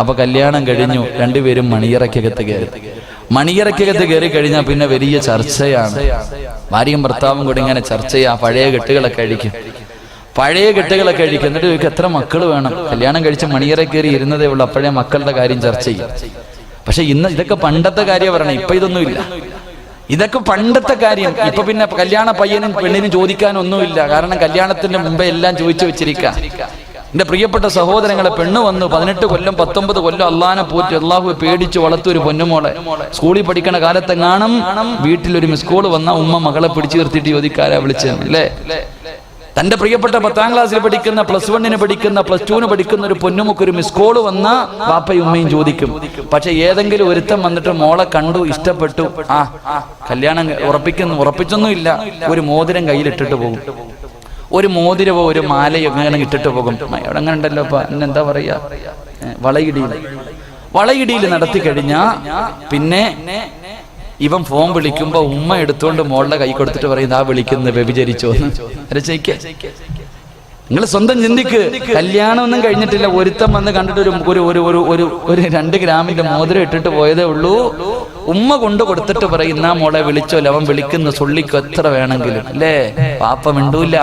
അപ്പൊ കല്യാണം കഴിഞ്ഞു രണ്ടുപേരും മണിയറക്കകത്ത് കയറി. മണിയറക്കകത്ത് കയറി കഴിഞ്ഞാൽ പിന്നെ വലിയ ചർച്ചയാണ്. ഭാര്യയും ഭർത്താവും കൂടി ഇങ്ങനെ ചർച്ചയാ പഴയ കെട്ടുകളൊക്കെ അഴിക്കും. പഴയ കെട്ടുകളൊക്കെ അഴിക്കും. എന്നിട്ട് ചോദിക്കും എത്ര മക്കൾ വേണം? കല്യാണം കഴിച്ച് മണിയറ കയറി ഇരുന്നതേ ഉള്ളൂ അപ്പോഴേ മക്കളുടെ കാര്യം ചർച്ച ചെയ്യും. പക്ഷെ ഇന്ന് ഇതൊക്കെ പണ്ടത്തെ കാര്യം പറയണം ഇപ്പൊ ഇതൊന്നുമില്ല ഇതൊക്കെ പണ്ടത്തെ കാര്യം. ഇപ്പൊ പിന്നെ കല്യാണ പയ്യനും പെണ്ണിനും ചോദിക്കാനൊന്നുമില്ല. കാരണം കല്യാണത്തിന്റെ മുമ്പേ എല്ലാം ചോദിച്ചു വെച്ചിരിക്കുക എന്റെ പ്രിയപ്പെട്ട സഹോദരങ്ങളെ പെണ്ണ് വന്നു പതിനെട്ട് കൊല്ലം പത്തൊമ്പത് കൊല്ലം അള്ളാനെ പോറ്റി അള്ളാഹു പേടിച്ച് വളർത്തു ഒരു പൊന്നുമോളെ. സ്കൂളിൽ പഠിക്കണ കാലത്തെങ്ങാണം വീട്ടിൽ ഒരു മിസ് കോൾ വന്ന ഉമ്മ മകളെ പിടിച്ചു നിർത്തിയിട്ട് ചോദിക്കാരാ വിളിച്ചത് അല്ലേ? തന്റെ പ്രിയപ്പെട്ട പത്താം ക്ലാസ്സിൽ പഠിക്കുന്ന പ്ലസ് വണ്ണിന് പഠിക്കുന്ന പ്ലസ് ടുവിന് പഠിക്കുന്ന ഒരു പൊന്നുമുക്ക് ഒരു മിസ് കോൾ വന്ന വാപ്പയും ഉമ്മയും ചോദിക്കും. പക്ഷെ ഏതെങ്കിലും ഒരുത്തം വന്നിട്ട് മോളെ കണ്ടു ഇഷ്ടപ്പെട്ടു. ആ കല്യാണം ഉറപ്പിക്കുന്നു ഉറപ്പിച്ചൊന്നും ഇല്ല ഒരു മോതിരം കയ്യിലിട്ടിട്ട് പോകും. ഒരു മോതിരവോ ഒരു മാലയോ അങ്ങനെ ഇട്ടിട്ട് പോകും. അവിടെ അങ്ങനെ ഉണ്ടല്ലോ അപ്പൊ എന്താ പറയാ? വളയിടിയിൽ വളയിടിയിൽ നടത്തി കഴിഞ്ഞാ പിന്നെ ഇവൻ ഫോൺ വിളിക്കുമ്പോ ഉമ്മ എടുത്തുകൊണ്ട് മോളുടെ കൈ കൊടുത്തിട്ട് പറയും ആ വിളിക്കുന്നത് വ്യഭിചരിച്ചോ നിങ്ങൾ സ്വന്തം ചിന്തിക്ക്. കല്യാണം ഒന്നും കഴിഞ്ഞിട്ടില്ല. ഒരുത്തം വന്ന് കണ്ടിട്ട് ഒരു ഒരു ഒരു ഒരു ഒരു ഒരു രണ്ട് ഗ്രാമിന്റെ മോതിരം ഇട്ടിട്ട് പോയതേ ഉള്ളൂ. ഉമ്മ കൊണ്ട് കൊടുത്തിട്ട് പറയും ഇന്നാ മോളെ വിളിച്ചോ അവൻ വിളിക്കുന്ന സുള്ളിക്ക് എത്ര വേണമെങ്കിലും. അല്ലേ? പാപ്പ മിണ്ടൂല.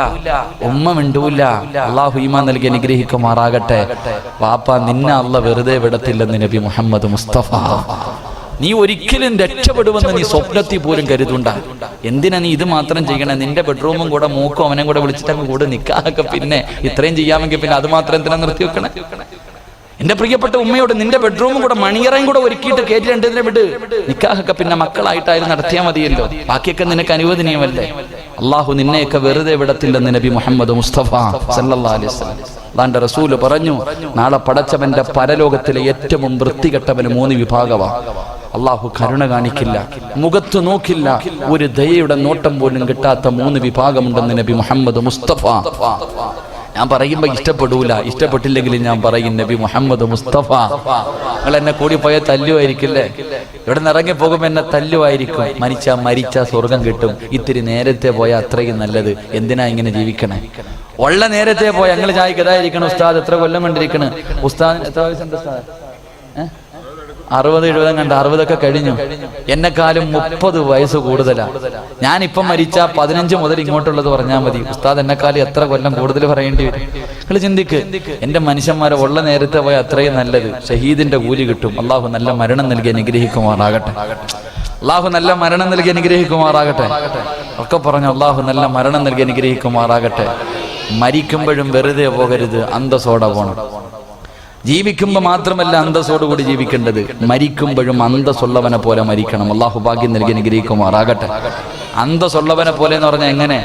ഉമ്മ മിണ്ടൂല. അള്ളാഹു ഈമാ നൽകി അനുഗ്രഹിക്കുമാറാകട്ടെ. പാപ്പ നിന്നെ അല്ല വെറുതെ വിടത്തില്ലെന്ന് നബി മുഹമ്മദ് മുസ്തഫ. നീ ഒരിക്കലും രക്ഷപ്പെടുമെന്ന് നീ സ്വപ്നത്തിൽ പോലും കരുതുണ്ട. എന്തിനാ നീ ഇത് മാത്രം ചെയ്യണേ? നിന്റെ ബെഡ്റൂമും കൂടെ മൂക്കും അവനെ കൂടെ വിളിച്ചിട്ട് കൂടെ നിൽക്കാതൊക്കെ പിന്നെ ഇത്രയും ചെയ്യാമെങ്കിൽ പിന്നെ അത് മാത്രം എന്തിനാ നിർത്തി വെക്കണേ? എന്റെ പ്രിയപ്പെട്ട ഉമ്മയോട് നിന്റെ ബെഡ്റൂമും കൂടെ മണിയറയും കൂടെ ഒരുക്കിയിട്ട് കയറ്റി രണ്ടിനെ വിട് നിക്കാഹൊക്കെ പിന്നെ മക്കളായിട്ടായാലും നടത്തിയാൽ മതിയല്ലോ. ബാക്കിയൊക്കെ നിനക്ക് അനുവദനീയമല്ലേ? അള്ളാഹു നിന്നെയൊക്കെ വെറുതെ വിടത്തില്ലെന്ന് നബി മുഹമ്മദ് മുസ്തഫ സല്ലല്ലാഹു അലൈഹി വസല്ലം. അതാണ്ട് റസൂൽ പറഞ്ഞു നാളെ പടച്ചവന്റെ പരലോകത്തിലെ ഏറ്റവും വൃത്തികെട്ടവന് മൂന്ന് വിഭാഗമാണ് അള്ളാഹു കരുണ കാണിക്കില്ല മുഖത്ത് നോക്കില്ല ഒരു ദയയുടെ നോട്ടം പോലും കിട്ടാത്ത മൂന്ന് വിഭാഗമുണ്ടെന്ന് നബി മുഹമ്മദ് മുസ്തഫ. ഞാൻ പറയുമ്പോ ഇഷ്ടപ്പെടൂല ഇഷ്ടപ്പെട്ടില്ലെങ്കിൽ ഞാൻ പറയും നബി മുഹമ്മദ് മുസ്തഫ. നിങ്ങൾ എന്നെ കൂടി പോയ തല്ലുമായിരിക്കില്ലേ ഇവിടെ നിന്ന് ഇറങ്ങി പോകുമ്പോ എന്നെ തല്ലുമായിരിക്കും മരിച്ച മരിച്ച സ്വർഗം കിട്ടും. ഇത്തിരി നേരത്തെ പോയാൽ അത്രയും നല്ലത്. എന്തിനാ ഇങ്ങനെ ജീവിക്കണേ? ഉള്ള നേരത്തെ പോയ ഞങ്ങൾ ചായക്ക് ഇതായിരിക്കണം ഉസ്താദ് എത്ര കൊല്ലം കണ്ടിരിക്കണ്? ഉസ്താദിന് എത്ര വയസ്സുണ്ട് ഉസ്താദ്? ഏഹ് അറുപത് എഴുപതും കണ്ട് അറുപതൊക്കെ കഴിഞ്ഞു. എന്നെക്കാളും മുപ്പത് വയസ്സ് കൂടുതലാ. ഞാനിപ്പം മരിച്ച പതിനഞ്ച് മുതൽ ഇങ്ങോട്ടുള്ളത് പറഞ്ഞാൽ മതി. ഉസ്താദ് എന്നെക്കാളും എത്ര കൊല്ലം കൂടുതൽ പറയേണ്ടി വരും? നിങ്ങൾ ചിന്തിക്ക്. എന്റെ മനുഷ്യന്മാരെ ഉള്ള നേരത്തെ പോയ അത്രയും നല്ലത്. ഷഹീദിന്റെ കൂലി കിട്ടും. അള്ളാഹു നല്ല മരണം നൽകി അനുഗ്രഹിക്കുമാറാകട്ടെ. അള്ളാഹു നല്ല മരണം നൽകി അനുഗ്രഹിക്കുമാറാകട്ടെ. ഒക്കെ പറഞ്ഞു അള്ളാഹു നല്ല മരണം നൽകി അനുഗ്രഹിക്കുമാറാകട്ടെ. മരിക്കുമ്പോഴും വെറുതെ പോകരുത്. അന്തസ്സോടെ പോണം. ജീവിക്കുമ്പോൾ മാത്രമല്ല അന്തസ്സോടുകൂടി ജീവിക്കേണ്ടത്. മരിക്കുമ്പോഴും അന്തസ്സുള്ളവനെ പോലെ മരിക്കണം. അള്ളാഹു ഭാഗ്യം നൽകി അനുഗ്രഹിക്കുമാറാകട്ടെ. അന്തസ്സുള്ളവനെ പോലെ എന്ന് പറഞ്ഞാൽ എങ്ങനെ?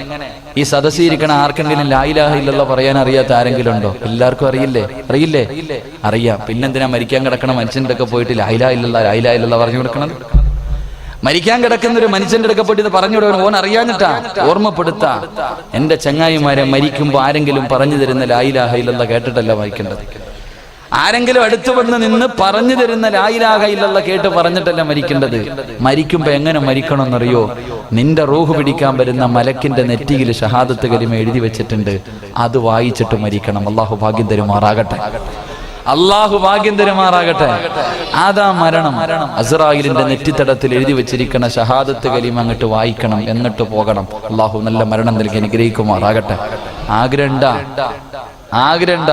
ഈ സദസ്സിരിക്കണ ആർക്കെങ്കിലും ലായിലാഹ ഇല്ലല്ലോ പറയാൻ അറിയാത്ത ആരെങ്കിലും ഉണ്ടോ? എല്ലാവർക്കും അറിയില്ലേ? അറിയില്ലേ? അറിയാം. പിന്നെന്തിനാ മരിക്കാൻ കിടക്കണ മനുഷ്യന്റെ ഒക്കെ പോയിട്ട് ലായിലാ ഇല്ലല്ല ലായിലാ ഇല്ലല്ല പറഞ്ഞു കൊടുക്കണം മരിക്കാൻ കിടക്കുന്ന ഒരു മനുഷ്യന്റെ അടുക്ക പോയിട്ട് പറഞ്ഞു കൊടുക്കണം. ഓൻ അറിയാഞ്ഞിട്ടാ ഓർമ്മപ്പെടുത്താ. എന്റെ ചങ്ങായിമാരെ മരിക്കുമ്പോ ആരെങ്കിലും പറഞ്ഞു തരുന്ന ലായിലാഹ ഇല്ലല്ല കേട്ടിട്ടല്ല വായിക്കേണ്ടത്? ആരെങ്കിലും അടുത്തു വന്ന് നിന്ന് പറഞ്ഞു തരുന്ന ലായിലാക ഇല്ലല്ല കേട്ട് പറഞ്ഞിട്ടല്ല മരിക്കേണ്ടത്? മരിക്കുമ്പോ എങ്ങനെ മരിക്കണമെന്നറിയോ? നിന്റെ റൂഹ് പിടിക്കാൻ വരുന്ന മലക്കിന്റെ നെറ്റിയിൽ ഷഹാദത്ത് കലിമ എഴുതി വെച്ചിട്ടുണ്ട്. അത് വായിച്ചിട്ട് മരിക്കണം. അള്ളാഹു ഭാഗ്യം തരുമാറാകട്ടെ. അള്ളാഹു ഭാഗ്യം തരുമാറാകട്ടെ. ആദാ മരണം. അസ്രായിലിന്റെ നെറ്റിത്തടത്തിൽ എഴുതി വെച്ചിരിക്കുന്ന ഷഹാദത്ത് കലീം അങ്ങോട്ട് വായിക്കണം. എന്നിട്ട് പോകണം. അള്ളാഹു നല്ല മരണം നൽകി അനുഗ്രഹിക്കുമാറാകട്ടെ. ആഗ്രഹണ്ട ആഗ്രഹണ്ട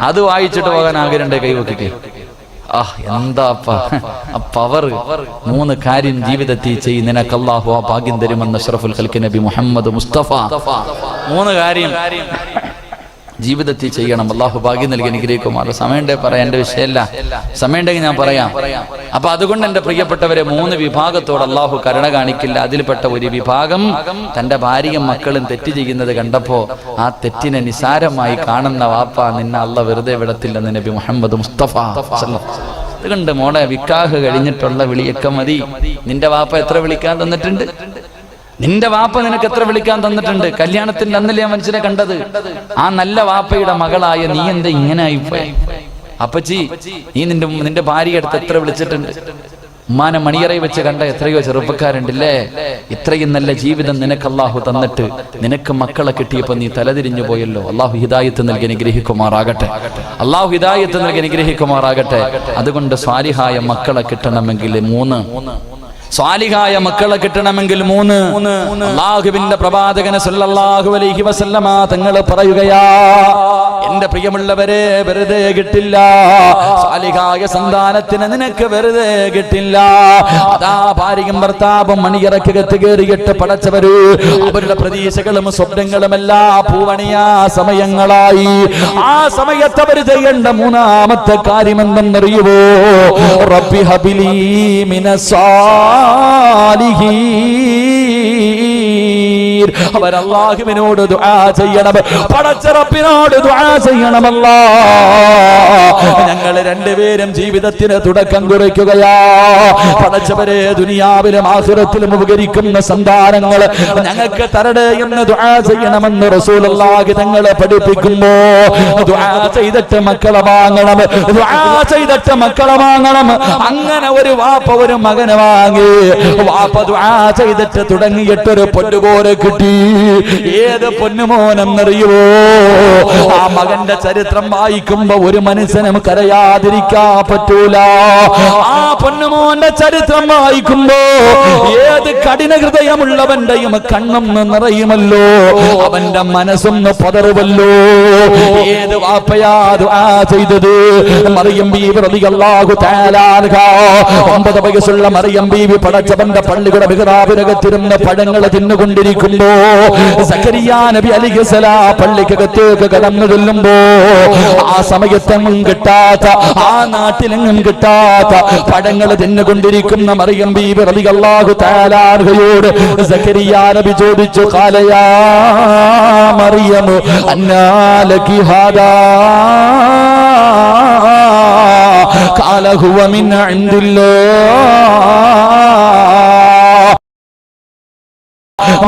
അത് വായിച്ചിട്ട് പോകാൻ ആഗ്രഹണ്ട കൈവക്കിട്ട് ആ പവർ മൂന്ന് കാര്യം ജീവിതത്തിൽ ചെയ്യും നിനക്ക് അള്ളാഹു ആ ഭാഗ്യം തരുമെന്ന് അഷ്റഫുൽ ഖൽക്ക് നബി മുഹമ്മദ് മുസ്തഫ. മൂന്ന് കാര്യം. ജീവിതത്തിൽ ചെയ്യണം. അള്ളാഹു ഭാഗ്യം നൽകി അനുഗ്രഹിക്കുമാർ. സമയണ്ടേ പറയാം എന്റെ വിഷയമല്ല. സമയമുണ്ടെങ്കിൽ ഞാൻ പറയാം. അപ്പൊ അതുകൊണ്ട് എന്റെ പ്രിയപ്പെട്ടവരെ മൂന്ന് വിഭാഗത്തോട് അള്ളാഹു കരുണ കാണിക്കില്ല. അതിൽപ്പെട്ട ഒരു വിഭാഗം തന്റെ ഭാര്യയും മക്കളും തെറ്റ് ചെയ്യുന്നത് കണ്ടപ്പോ ആ തെറ്റിനെ നിസാരമായി കാണുന്ന വാപ്പ നിന്നെ അള്ള വെറുതെ വിടത്തില്ലെന്ന് നബി മുഹമ്മദ് മുസ്തഫ അതുകൊണ്ട് മോളെ വിക്കാഹ് കഴിഞ്ഞിട്ടുള്ള വിളിയൊക്കെ മതി. നിന്റെ വാപ്പ എത്ര വിളിക്കാൻ തന്നിട്ടുണ്ട്? നിന്റെ വാപ്പ നിനക്ക് എത്ര വിളിക്കാൻ തന്നിട്ടുണ്ട്? കല്യാണത്തിന്റെ അന്നല്ലേ മനുഷ്യനെ കണ്ടത്? ആ നല്ല വാപ്പയുടെ മകളായ നീ എന്താ ഇങ്ങനെ ആയിപ്പോയി? അപ്പച്ചി നീ നിന്റെ നിന്റെ ഭാര്യ അടുത്ത് എത്ര വിളിച്ചിട്ടുണ്ട്? ഉമ്മാനെ മണിയറയിൽ വെച്ച് കണ്ട എത്രയോ ചെറുപ്പക്കാരുണ്ടല്ലേ? ഇത്രയും നല്ല ജീവിതം നിനക്ക് അള്ളാഹു തന്നിട്ട് നിനക്ക് മക്കളെ കിട്ടിയപ്പോ നീ തലതിരിഞ്ഞു പോയല്ലോ. അള്ളാഹു ഹിദായത്ത് നൽകി അനുഗ്രഹിക്കുമാറാകട്ടെ. അള്ളാഹു ഹിദായത്ത് നൽകി അനുഗ്രഹിക്കുമാറാകട്ടെ. അതുകൊണ്ട് സ്വാലിഹായ മക്കളെ കിട്ടണമെങ്കിൽ മൂന്ന് സ്വാലിഹായ മക്കളെ കിട്ടണമെങ്കിൽ മൂന്ന്. അള്ളാഹുവിന്റെ പ്രവാചകനെ സല്ലല്ലാഹു അലൈഹി വസല്ലമ തങ്ങൾ പറയുകയാ എന്റെ പ്രിയമുള്ളവരെ വെറുതെ കിട്ടില്ല. സ്വാലിഹായ സന്താനത്തിന് നിനക്ക് വെറുതെ കിട്ടില്ല. അതാ ഭാര്യയും ഭർത്താവും മണിയിറക്കകത്ത് കയറിയിട്ട് പടച്ചവര് അവരുടെ പ്രതീക്ഷകളും സ്വപ്നങ്ങളും എല്ലാം പൂവണിയാ സമയങ്ങളായി. ആ സമയത്ത് അവർ ചെയ്യേണ്ട മൂന്നാമത്തെ കാര്യം എന്തെന്നറിയുവോ റബ്ബി ഹബിലി وآله അവർ അള്ളാഹുവിനോട് ദുആ ചെയ്യണം. പടച്ചറപ്പിനോട് ദുആ ചെയ്യണമല്ല ഞങ്ങൾ രണ്ടുപേരും ജീവിതത്തിന് തുടക്കം കുറിക്കുകയാ. പടച്ചവരെ ദുനിയാവിലും ആസുരത്തിലും ഉപകരിക്കുന്ന സന്താനങ്ങൾ ഞങ്ങൾക്ക് തരടേ എന്ന് ദുആ ചെയ്യണമെന്ന് റസൂലുള്ളാഹി തങ്ങളെ പഠിപ്പിക്കുമ്പോ ദുആ ചെയ്തിട്ട് മക്കളെ വാങ്ങണം. ദുആ ചെയ്തിട്ട് മക്കളെ വാങ്ങണം. അങ്ങനെ ഒരു വാപ്പ ഒരു മകനെ വാങ്ങി. വാപ്പ ദുആ ചെയ്തിട്ട് തുടങ്ങിയിട്ടൊരു പൊന്നുപോലെ കിട്ടി. ഏത് പൊന്നുമോനെന്നറിയുവോ? ആ മകന്റെ ചരിത്രം വായിക്കുമ്പോ ഒരു മനുഷ്യനും കരയാതിരിക്കാ പറ്റൂല. ആ പൊന്നുമോന്റെ ചരിത്രം വായിക്കുമ്പോ ഏത് കഠിന ഹൃദയമുള്ളവന്റെയും കണ്ണും നിറയുമല്ലോ. അവന്റെ മനസ്സൊന്ന് പതറുമല്ലോ ഏത് വാപ്പയാ ആ ചെയ്തത്? മറിയം ബീവി അൻഹ. ഒമ്പത് വയസ്സുള്ള മറിയം ബീവി പടച്ചവന്റെ പള്ളിയുടെ മിഹ്റാബിനകത്തിരുന്ന് പഴങ്ങൾ തിന്നുകൊണ്ടിരിക്കുമ്പോ സക്കരിയ നബി അലിഖലാ പള്ളിക്കകത്തേക്ക് കടന്നു ചെല്ലുമ്പോ ആ സമയത്തെങ്ങും കിട്ടാത്ത ആ നാട്ടിലെങ്ങും കിട്ടാത്ത പഴങ്ങൾ തിന്നുകൊണ്ടിരിക്കുന്ന മറിയം ബീവി റളിയല്ലാഹു തആല അൻഹയോട് സക്കരിയ നബി ചോദിച്ചു ഖാലയാ മറിയം അന്നാലകി ഹാദാ قال هو من عند الله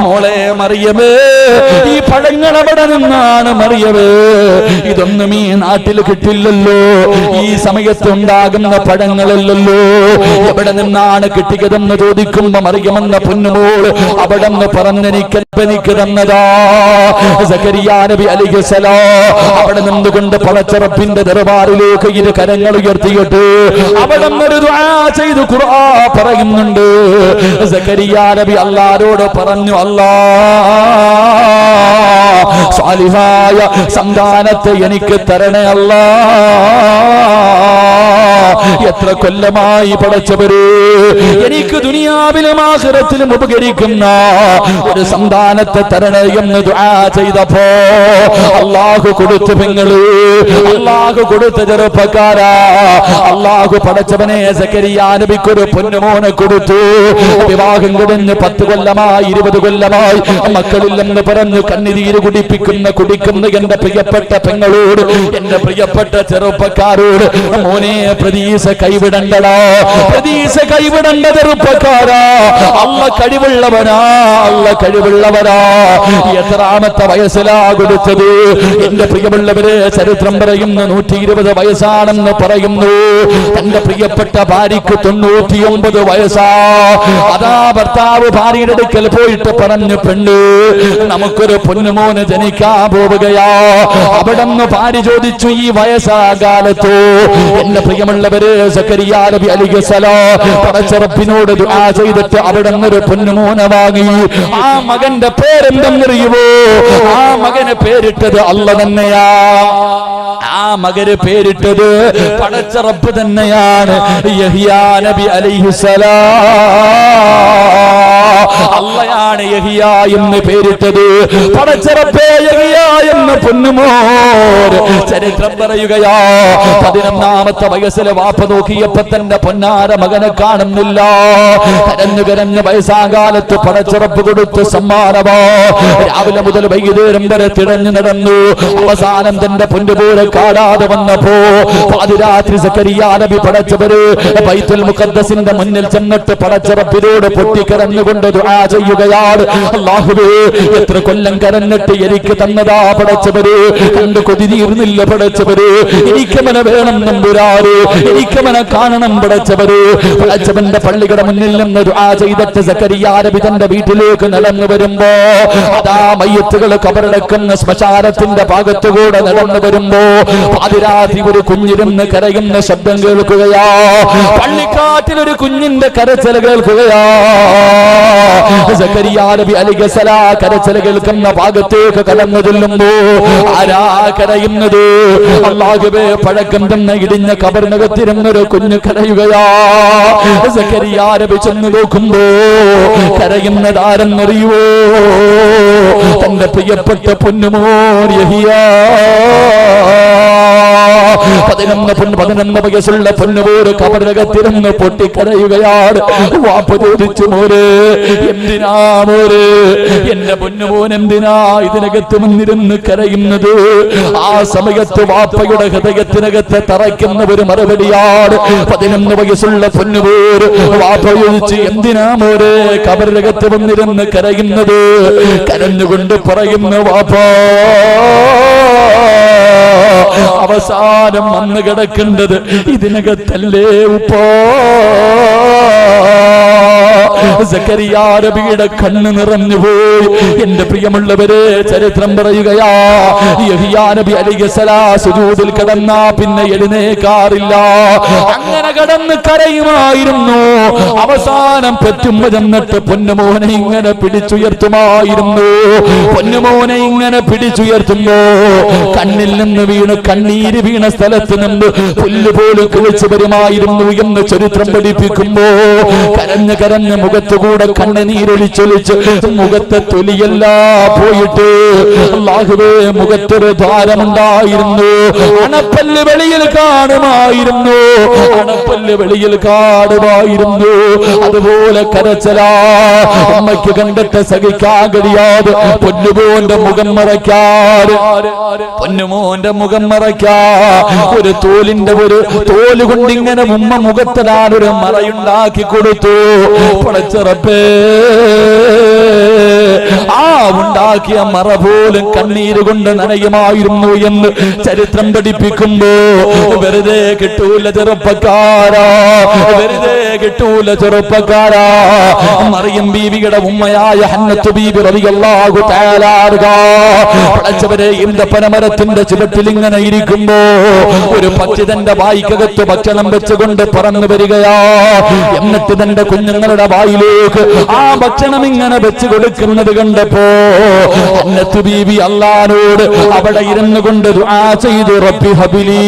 മോളെ മറിയമേ ഈ പഴങ്ങൾ എവിടെ നിന്നാണ് മറിയമേ. ഇതൊന്നും ഈ നാട്ടിൽ കിട്ടില്ലല്ലോ. ഈ സമയത്ത് ഉണ്ടാകുന്ന പഴങ്ങളല്ലല്ലോ. എവിടെ നിന്നാണ് കിട്ടിയതെന്ന് ചോദിക്കുമ്പോ മറിയമെന്ന പൊന്നുമോൾ അവിടെ നിന്ന് പറഞ്ഞെനിക്ക് എനിക്ക് തന്നതാ നബി അലിഖലോ അവിടെ നിന്നുകൊണ്ട് പടച്ചറപ്പിന്റെ ദർബാറിലേക്ക് ഇരു കരങ്ങൾ ഉയർത്തിയിട്ട് അവിടെ ഒരു ദുആ ചെയ്ത് ഖുർആ പറയുന്നുണ്ട്. സക്കരിയ നബി അല്ലാരോട് പറഞ്ഞു അല്ലാ സ്വാലിഹായ സന്താനത്തെ എനിക്ക് തരണേ അല്ലാ. എത്ര കൊല്ലമായി പടച്ചവരേ എനിക്ക് ദുനിയാവിലും ആഖിറത്തിലും ഉപകരിക്കുന്ന ഒരു സന്താനത്തെ തരണേ എന്ന് ദുആ ചെയ്തപ്പോ അള്ളാഹു കൊടുത്തു പെങ്ങൾ അള്ളാഹു കൊടുത്ത ചെറുപ്പക്കാരാ. അള്ളാഹു പടച്ചവനെ സക്കരിയാ നബിക്കൊരു പൊന്നുമോനെ കൊടുത്തു. വിവാഹം കൊടുന്ന് പത്ത് കൊല്ലമായി ഇരുപത് കൊല്ലമായി മക്കളില്ലെന്ന് പറഞ്ഞു കണ്ണിതീര് കുടിപ്പിക്കുന്ന കുടിക്കുന്ന എന്റെ പ്രിയപ്പെട്ട പെങ്ങളോട് എന്റെ പ്രിയപ്പെട്ട ചെറുപ്പക്കാരോട് മോനെ പ്രതീക്ഷ കൈവിടണ്ടടാ. പ്രതീക്ഷ കൈവിടണ്ട ചെറുപ്പക്കാരാ. അല്ല കഴിവുള്ളവനാ അല്ല കഴിവുള്ളവരാ. എത്രാമത്തെ വയസ്സിലാ കൊടുത്തത്? എന്റെ പ്രിയമുള്ളവര് ചരിത്രം പറയുന്ന നൂറ്റി ഇരുപത് വയസ്സാണെന്ന് പറയുന്നു. തന്റെ പ്രിയപ്പെട്ട ഭാര്യക്ക് തൊണ്ണൂറ്റിയൊമ്പത് വയസ്സാ. അതാ ഭർത്താവ് ഭാര്യയുടെ അടുക്കൽ പോയിട്ട് പറഞ്ഞു പെണ്ണ് നമുക്കൊരു പൊന്നുമോന് ജനിക്കാൻ പോവുകയാ. അവിടെ നിന്ന് ഭാര്യ ചോദിച്ചു ഈ വയസ്സാകാലത്തോ? എന്റെ പ്രിയമുള്ളവര് നബി അലിഗസലോ പടച്ചറപ്പിനോട് ദുആ ചെയ്തിട്ട് അവിടെ ഒരു പൊന്നുമോനെ വാങ്ങി. ആ മകന്റെ പേരെന്തെന്നറിയുമോ ആ മകന് പേരിട്ടത് അല്ല തന്നെയാ. ആ മകന് പേരിട്ടത് പടച്ചറപ്പ് തന്നെയാണ്. നബി അലൈഹിസലാം അള്ളയാണ് എന്ന് പേരിട്ടത്. യഹിയ ചരിത്രം പറയുകയാ പതിനൊന്നാമത്തെ വയസ്സിലെ വാപ്പ നോക്കിയപ്പോ തന്റെ പൊന്നാര മകനെ കാണുന്നില്ല. കരഞ്ഞു കരഞ്ഞ് വയസ്സാകാലത്ത് പടച്ചിറപ്പ് കൊടുത്ത് സമ്മാനമോ. രാവിലെ മുതൽ വൈകുന്നേരം വരെ തിടഞ്ഞു നടന്നു. അവസാനം തന്റെ പൊന്നുപോലെ കാണാതെ വന്നപ്പോ പാതിരാത്രി സക്കരിയാ നബി പടച്ചവര് ബൈത്തുൽ മുഖദ്ദസിന്റെ മുന്നിൽ ചെന്നിട്ട് പടച്ചിറപ്പിനോട് പൊട്ടിക്കരഞ്ഞുകൊണ്ട് ദുആ ചെയ്യുകയാണ്. അല്ലാഹുവേ എത്ര കൊല്ലം കരഞ്ഞിട്ട് എനിക്ക് തന്നതാ പടച്ചവര്. കണ്ട് കൊതി തീർന്നില്ല പടച്ചവര് എനിക്കവനെ വേണം നമ്പുരാറ് മന കാണണം പടച്ചവര്. പടച്ചവന്റെ പള്ളികളുടെ മുന്നിൽ നിന്ന് ദുആ ചെയ്തിട്ട് സക്കരിയാരബി തന്റെ വീട്ടിലേക്ക് നടന്നു വരുമ്പോ അതാ മയ്യത്തുകൾ കബറടക്കുന്ന ശ്മശാനത്തിന്റെ ഭാഗത്തുകൂടെ നടന്നു വരുമ്പോ പാതിരാത്രി ഒരു കുഞ്ഞിരുന്ന് കരയുന്ന ശബ്ദം കേൾക്കുകയാ. പള്ളിക്കാട്ടിൽ ഒരു കുഞ്ഞിന്റെ കരച്ചിൽ കേൾക്കുകയാ. നബി അലിഗസല കരച്ചല കേൾക്കുന്ന ഭാഗത്തേക്ക് കടന്നു ചെല്ലുമ്പോ ആരാ കരയുന്നത്? അള്ളാഹുബേ പഴക്കം തന്ന ഇടിഞ്ഞ കബറിനകത്തിരുന്നൊരു കുഞ്ഞു കരയുകയാ. നബി ചെന്ന് നോക്കുമ്പോ കരയുന്നത് ആരെന്നറിയുവോ തന്റെ പ്രിയപ്പെട്ട പൊന്നുമോൻ യഹിയാ. പതിനൊന്ന് പതിനൊന്ന് വയസ്സുള്ള പൊന്നുപോര് കബറകത്തിരുന്ന് പൊട്ടിക്കരയുകയാണ്. വാപ്പ് ചോദിച്ചു മോര് എന്തിനാ മോര് എന്റെ പൊന്നുപോൻ എന്തിനാ ഇതിനകത്ത് മുന്നിരുന്ന് കരയുന്നത്? ആ സമയത്ത് വാപ്പയുടെ ഹൃദയത്തിനകത്ത് തറയ്ക്കുന്ന ഒരു മറുപടിയാണ് പതിനൊന്ന് വയസ്സുള്ള പൊന്നുപോര് വാപ്പ ചോദിച്ച് എന്തിനാ മോര് കബറിനകത്ത് വന്നിരുന്ന് കരയുന്നത്? കരഞ്ഞുകൊണ്ട് പറയുന്നു വാപ്പാ അവസാനം വന്നു കിടക്കേണ്ടത് ഇതിനകത്തല്ലേ ഉപ്പോ? സക്കരിയാരബിയുടെ കണ്ണ് നിറഞ്ഞു പോയി എന്റെ പ്രിയമുള്ളവരെ ചരിത്രം പറയുകയാ യഹിയാ നബി പിന്നെ എഴുന്നേക്കാറില്ല അങ്ങനെ കിടന്ന് കരയുമായിരുന്നു അവസാനം പെറ്റുമ്പ ചെന്നിട്ട് പൊന്നുമോനെ ഇങ്ങനെ പിടിച്ചുയർത്തുമായിരുന്നു പൊന്നുമോനെ ഇങ്ങനെ പിടിച്ചുയർത്തുമ്പോ കണ്ണിൽ നിന്ന് വീണ് കണ്ണീര് വീണ സ്ഥലത്ത് നിന്ന് പുല്ല് പോലും കുളിച്ചു വരുമായിരുന്നു എന്ന് ചരിത്രം പഠിപ്പിക്കുമ്പോ കരഞ്ഞ് കരഞ്ഞ് മുഖത്തുകൂടെ കണ്ണുനീരൊലിച്ചൊലിച്ച് മുഖത്തെ തൊലിയല്ല പോയിട്ട് അല്ലാഹുവേ മുഖത്തൊരു ധാരമുണ്ടായിരുന്നു അണപ്പല്ല് വെളിയിൽ കാണുമായിരുന്നു. അണപ്പല്ല് വെളിയിൽ കാണുമായിരുന്നു. അതുപോലെ കരച്ചലാ അമ്മയ്ക്ക് കണ്ടിട്ട് സഹിക്കാൻ കഴിയാതെ പൊന്നുപോന്റെ മുഖം മറയ്ക്കാറ് പൊന്നുമോന്റെ മുഖം മറയ്ക്കാ ഒരു തോലിന്റെ ഒരു തോൽ ഇങ്ങനെ ഉമ്മ മുഖത്തിടാൻ ഒരു മറയുണ്ടാക്കി കൊടുത്തു. പടച്ചിറപ്പേ ആ ഉണ്ടാക്കിയ മറ പോലും കണ്ണീര് കൊണ്ട് നനയുമായിരുന്നു എന്ന് ചരിത്രം പഠിപ്പിക്കുമ്പോ വെറുതെ കിട്ടൂല ചെറുപ്പക്കാരാ വെറുതെ കിട്ടൂല ചെറുപ്പക്കാരാ. മറിയം ബീവിയുടെ ഉമ്മയായ ഹന്നത്തു ബീവി റളിയല്ലാഹു തആല എന്റെ പനമരത്തിന്റെ ചുവട്ടിൽ ഇങ്ങനെ ഇരിക്കുമ്പോ ഒരു പക്ഷി തന്റെ വായിക്കകത്ത് ഭക്ഷണം വെച്ചുകൊണ്ട് പറന്നു വരികയാ. എന്നിട്ട് തന്റെ കുഞ്ഞുങ്ങളുടെ വായിലേക്ക് ആ ഭക്ഷണം ഇങ്ങനെ വെച്ചു കൊടുക്കുന്നത് കണ്ടപ്പോ ബീവി അള്ളാനോട് അവിടെ ഇരുന്നു കൊണ്ട് ദുആ ചെയ്തു റബ്ബി ഹബിലി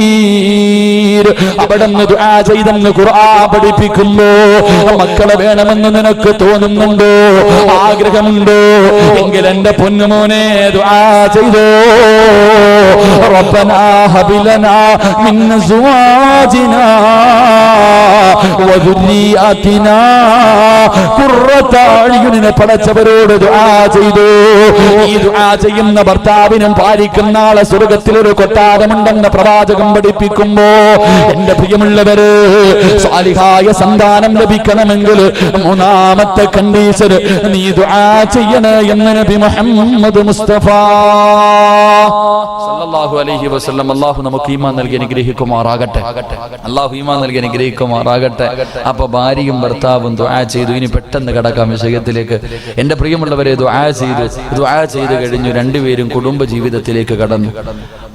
മിനസ്സാലിഹീൻ അവിടെ നിന്ന് ദുആ ചെയ്തെന്ന് ഖുർആൻ പഠിപ്പിക്കുമ്പോ മക്കളെ വേണമെന്ന് നിനക്ക് തോന്നുന്നുണ്ടോ? ആഗ്രഹമുണ്ടോ? എങ്കിൽ എന്റെ പൊന്നുമോനെ ദുആ ചെയ്തോ. റബ്ബനാ ഹബിലനാ മിൻ അസ്വാജിനാ വദുരിയാതിനാ ഖുർറത അയ്യുനിനെ പടച്ചവരോട് ദുആ ചെയ്തു. ഈ ദുആ ചെയ്യുന്ന ഭർത്താവിനും പാലിക്കുന്ന ആളെ സ്വർഗത്തിൽ ഒരു കൊട്ടാരമുണ്ടെന്ന് പ്രവാചകം പഠിപ്പിക്കുമ്പോ എന്റെ പ്രിയമുള്ളവര് സ്വാലിഹായ സന്താനം ലഭിക്കണമെങ്കിൽ മൂന്നാമത്തെ കണ്ടീഷൻ നീ ദുആ ചെയ്യണേ എന്ന് നബി മുഹമ്മദ് മുസ്തഫ. സല്ലല്ലാഹു അലൈഹി വസല്ലം അല്ലാഹു നമുക്ക് ഈമാൻ നൽകി അനുഗ്രഹിക്കുമാറാകട്ടെ. അല്ലാഹു ഈമാൻ നൽകി അനുഗ്രഹിക്കുമാറാകട്ടെ. അപ്പൊ ഭാര്യയും ഭർത്താവും ദുആ ചെയ്തു. ഇനി പെട്ടെന്ന് കടക്കാം വിഷയത്തിലേക്ക്. എന്റെ പ്രിയമുള്ളവരെ ദുആ ചെയ്തു. ദുആ ചെയ്തു കഴിഞ്ഞു. രണ്ടുപേരും കുടുംബ ജീവിതത്തിലേക്ക് കടന്നു.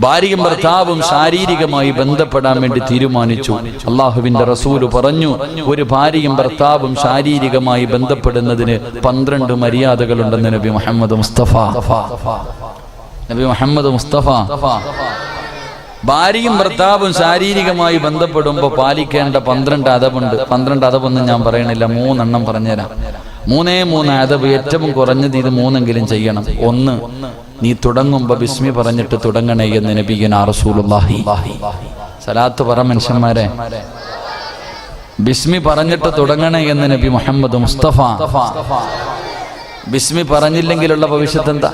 ഭാര്യയും ഭർത്താവും ശാരീരികമായി ബന്ധപ്പെടാൻ വേണ്ടി തീരുമാനിച്ചു. അള്ളാഹുവിന്റെ റസൂൽ പറഞ്ഞു ഒരു ഭാര്യയും ഭർത്താവും ശാരീരികമായി ബന്ധപ്പെടുന്നതിന് പന്ത്രണ്ട് മര്യാദകളുണ്ടെന്ന് നബി മുഹമ്മദ് മുസ്തഫ. നബി മുഹമ്മദ് മുസ്തഫ ഭാര്യയും ഭർത്താവും ശാരീരികമായി ബന്ധപ്പെടുമ്പോൾ പാലിക്കേണ്ട പന്ത്രണ്ട് അതവുണ്ട്. പന്ത്രണ്ട് അതവൊന്നും ഞാൻ പറയണില്ല മൂന്നെണ്ണം പറഞ്ഞുതരാം. മൂന്നേ മൂന്ന് അതവ് ഏറ്റവും കുറഞ്ഞത് ഇത് മൂന്നെങ്കിലും ചെയ്യണം. ഒന്ന് നീ തുടങ്ങുമ്പോ ബിസ്മി പറഞ്ഞിട്ട് തുടങ്ങണേ എന്ന് നബിയൻ റസൂലുള്ളാഹി. സലാത്ത് പറ മനുഷ്യന്മാരെ. ബിസ്മി പറഞ്ഞിട്ട് തുടങ്ങണേ എന്ന് നബി മുഹമ്മദ് മുസ്തഫ. ബിസ്മി പറഞ്ഞില്ലെങ്കിലുള്ള ഭവിഷ്യത്ത് എന്താ?